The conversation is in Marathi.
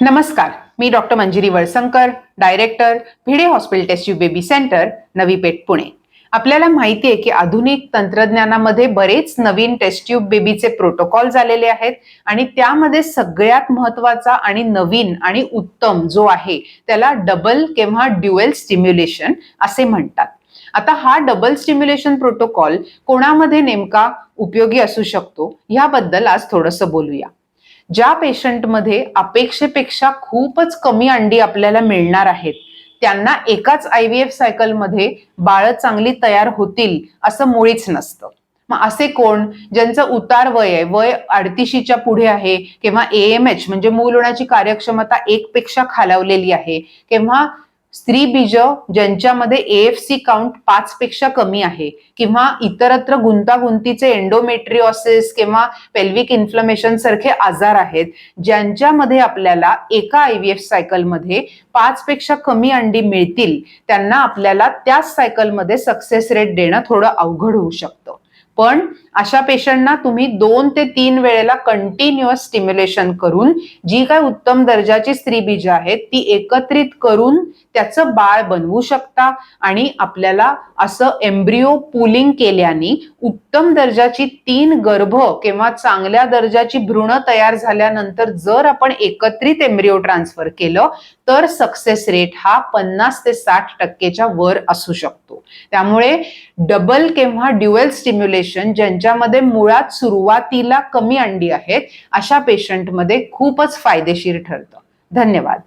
नमस्कार मी doctor Manjiri Valsankar director Bhide hospital test baby centre Navi Peth Pune. आपल्याला माहिती आहे की आधुनिक तंत्रज्ञानामध्ये बरेच नवीन टेस्ट ट्यूब बेबीचे प्रोटोकॉल झालेले आहेत आणि त्यामध्ये सगळ्यात महत्त्वाचा आणि नवीन आणि उत्तम जो आहे त्याला डबल किंवा ड्युएल स्टिम्युलेशन असे म्हणतात. आता हा डबल स्टिम्युलेशन प्रोटोकॉल कोणामध्ये नेमका उपयोगी असू शकतो याबद्दल आज थोडंसं बोलूया. ज्या पेशंटमध्ये अपेक्षेपेक्षा खूपच कमी अंडी आपल्याला मिळणार आहेत त्यांना एकाच आय व्ही एफ सायकलमध्ये बाळ चांगली तयार होतील असं मुळीच नसतं. मग असे कोण ज्यांचं उतार वय आहे वय अडतीशीच्या पुढे आहे किंवा एएमएच म्हणजे मूल होण्याची कार्यक्षमता एक पेक्षा खालावलेली आहे किंवा स्त्री बीज ज्यांच्यामध्ये एएफसी काउंट पाच पेक्षा कमी आहे किंवा इतरत्र गुंतागुंतीचे एंडोमेट्रिओसिस किंवा पेल्विक इन्फ्लमेशन सारखे आजार आहेत ज्यांच्यामध्ये आपल्याला एका आय व्ही एफ सायकलमध्ये पाच पेक्षा कमी अंडी मिळतील त्यांना आपल्याला त्याच सायकलमध्ये सक्सेस रेट देणं थोडं अवघड होऊ शकतं. पण अशा पेशंटना तुम्ही दोन ते तीन वेळेला कंटिन्युअस स्टिम्युलेशन करून जी काय उत्तम दर्जाची स्त्रीबीज आहेत ती एकत्रित करून त्याचं बाळ बनवू शकता आणि आपल्याला असं एम्ब्रिओ पुलिंग केल्याने उत्तम दर्जाची तीन गर्भ किंवा चांगल्या दर्जाची भ्रूण तयार झाल्यानंतर जर आपण एकत्रित एम्ब्रिओ ट्रान्सफर केलं तर सक्सेस रेट हा पन्नास ते साठ टक्केच्या वर असू शकतो. त्यामुळे डबल किंवा ड्युएल स्टिम्युलेशन ज्यांच्यामध्ये मुळात सुरुवातीला कमी अंडी आहेत अशा पेशंटमध्ये खूपच फायदेशीर ठरतं. धन्यवाद.